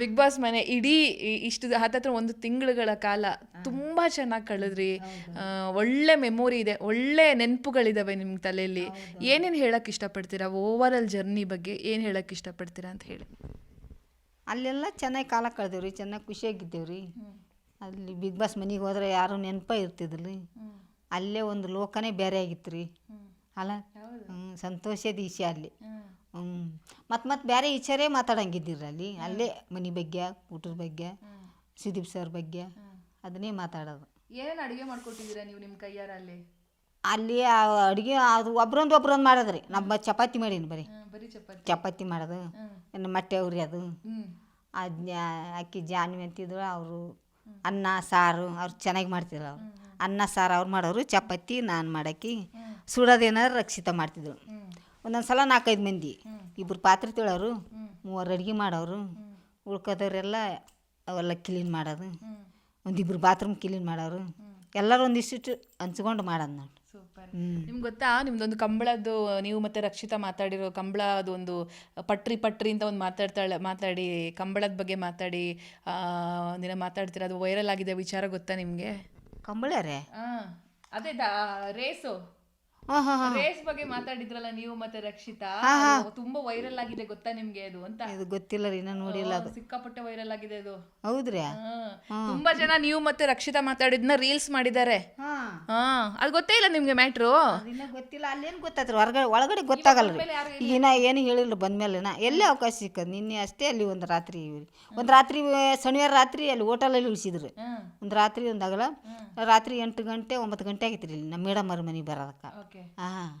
Big boss ಮನೆ ಇಡೀ ಇಷ್ಟು ಹತ್ತತ್ರ ಒಂದು ತಿಂಗಳುಗಳ ಕಾಲ ತುಂಬಾ ಚೆನ್ನಾಗಿ ಕಳೆದ್ರಿ. ಒಳ್ಳೆ ಮೆಮೊರಿ ಇದೆ ಒಳ್ಳೆ ನೆನಪುಗಳಿದಾವೆ ನಿಮ್ಮ ತಲೆಯಲ್ಲಿ. ಏನೇನು ಹೇಳಕ್ ಇಷ್ಟಪಡ್ತೀರಾ? ಓವರ್ ಆಲ್ ಜರ್ನಿ ಬಗ್ಗೆ ಏನು ಹೇಳಕ್ ಇಷ್ಟಪಡ್ತೀರಾ ಅಂತ ಹೇಳಿ. ಅಲ್ಲೆಲ್ಲ ಚೆನ್ನಾಗಿ ಕಾಲ ಕಳೆದೇವ್ರಿ ಚೆನ್ನಾಗಿ ಖುಷಿಯಾಗಿದ್ದೇವ್ರಿ. ಅಲ್ಲಿ ಬಿಗ್ ಬಾಸ್ ಮನೆಗೆ ಹೋದ್ರೆ ಯಾರು ನೆನಪ ಇರ್ತಿದ್ರಿ ಅಲ್ಲೇ ಒಂದು ಲೋಕನೇ ಬೇರೆ ಆಗಿತ್ತು ರೀ ಅಲ್ಲ? ಹ್ಞೂ ಸಂತೋಷದ ವಿಷಯ ಅಲ್ಲಿ. ಮತ್ತು ಮತ್ತೆ ಬೇರೆ ವಿಚಾರೇ ಮಾತಾಡಂಗಿದ್ದಿರಲ್ಲಿ ಅಲ್ಲೇ. ಮನೆ ಬಗ್ಗೆ ಊಟದ ಬಗ್ಗೆ ಸುದೀಪ್ ಸರ್ ಬಗ್ಗೆ ಅದನ್ನೇ ಮಾತಾಡೋದು. ಏನೇನು ಅಡುಗೆ ಮಾಡ್ಕೊಟ್ಟಿದ್ದೀರಾ ನೀವು ನಿಮ್ಮ ಕೈಯಾರ ಅಲ್ಲಿ? ಅಡುಗೆ ಅದು ಒಬ್ರೊಂದು ಒಬ್ರೊಂದು ಮಾಡೋದ್ರಿ. ನಮ್ಮ ಚಪಾತಿ ಮಾಡೀನಿ ಬರೀ. ಬರೀ ಚಪಾತಿ. ಚಪಾತಿ ಮಾಡೋದು. ಇನ್ನು ಮೊಟ್ಟೆ ಉರಿ ಅದು. ಅದನ್ನ ಅದ್ನ ಅಕ್ಕಿ ಜಾನ್ವಿ ಅಂತಿದ್ರು ಅವರು ಅನ್ನ ಸಾರು ಅವ್ರು ಚೆನ್ನಾಗಿ ಮಾಡ್ತಿದ್ರು ಅವ್ರು. ಅನ್ನ ಸಾರು ಅವ್ರು ಮಾಡೋರು ಚಪಾತಿ ನಾನು ಮಾಡಕ್ಕಿ ಸುಡೋದೇನಾದ್ರು ರಕ್ಷಿತ ಮಾಡ್ತಿದ್ರು. ಒಂದೊಂದು ಸಲ ನಾಲ್ಕೈದು ಮಂದಿ. ಇಬ್ಬರು ಪಾತ್ರೆ ತೊಳೋರು ಮೂವರು ಅಡುಗೆ ಮಾಡೋರು ಉಳ್ಕೋದವರೆಲ್ಲ ಅವೆಲ್ಲ ಕ್ಲೀನ್ ಮಾಡೋದು. ಒಂದಿಬ್ರು ಬಾತ್ರೂಮ್ ಕ್ಲೀನ್ ಮಾಡೋರು. ಎಲ್ಲರೂ ಒಂದಿಷ್ಟು ಹಂಚ್ಕೊಂಡು ಮಾಡೋದು ನಾನು. ನಿಮ್ಗೆ ಗೊತ್ತಾ? ನಿಮ್ದೊಂದು ಕಂಬಳದ್ದು ನೀವು ಮತ್ತೆ ರಕ್ಷಿತಾ ಮಾತಾಡಿರೋ ಕಂಬಳ ಅದು ಒಂದು ಪಟ್ರಿ ಪಟ್ರಿ ಅಂತ ಒಂದು ಮಾತಾಡ್ತಾಳೆ ಮಾತಾಡಿ ಕಂಬಳದ ಬಗ್ಗೆ ಮಾತಾಡಿ ದಿನ ಒಂದಿನ ಮಾತಾಡ್ತೀರ? ಅದು ವೈರಲ್ ಆಗಿದೆ ವಿಚಾರ ಗೊತ್ತಾ ನಿಮಗೆ? ಕಂಬಳ್ಯಾರೆ ಅದೇ ರೇಸು. ರೇಸ್ ಬಗ್ಗೆ ಮಾತಾಡಿದ್ರಲ್ಲ ನೀವು ಮತ್ತೆ ರಕ್ಷಿತಾ? ಅದು ತುಂಬಾ ವೈರಲ್ ಆಗಿದೆ ಗೊತ್ತಾ ನಿಮ್ಗೆ ಅದು ಅಂತ? ಇದು ಗೊತ್ತಿಲ್ಲ ರೀ ನಾನು ನೋಡಿಲ್ಲ ಅದು. ಸಿಕ್ಕಾಪಟ್ಟೆ ವೈರಲ್ ಆಗಿದೆ ಅದು ಹೌದ್ರಿ ಹಾ. ತುಂಬಾ ಜನ ನೀವು ಮತ್ತೆ ರಕ್ಷಿತಾ ಮಾತಾಡಿದ್ನ ರೀಲ್ಸ್ ಮಾಡಿದ್ದಾರೆ. ಹಾಂ ಅದು ಗೊತ್ತೇ ಇಲ್ಲ ನಿಮ್ಗೆ ಮ್ಯಾಟ್ರು. ಅದಿನ್ನ ಗೊತ್ತಿಲ್ಲ ಅಲ್ಲೇನು ಗೊತ್ತಾತ್ರಿ ಹೊರಗಡೆ ಒಳಗಡೆ ಗೊತ್ತಾಗಲ್ಲ ರೀ ಈಗಿನ ಏನು ಹೇಳಿಲ್ಲ ಬಂದ್ಮೇಲೆ ನಾ. ಎಲ್ಲೇ ಅವಕಾಶ ಸಿಕ್ಕದು? ನಿನ್ನೆ ಅಷ್ಟೇ ಅಲ್ಲಿ ಒಂದು ರಾತ್ರಿ ಒಂದು ರಾತ್ರಿ ಶನಿವಾರ ರಾತ್ರಿ ಅಲ್ಲಿ ಹೋಟೆಲಲ್ಲಿ ಉಳಿಸಿದ್ರು. ಒಂದು ರಾತ್ರಿ ಒಂದು ರಾತ್ರಿ ಎಂಟು ಗಂಟೆ ಒಂಬತ್ತು ಗಂಟೆ ಆಗೈತ್ರಿ ಇಲ್ಲಿ ನಮ್ಮ ಮೇಡಮ್ ಅವ್ರ ಮನೆಗೆ ಬರೋದಕ್ಕೆ. ಓಕೆ. ಹಾಂ.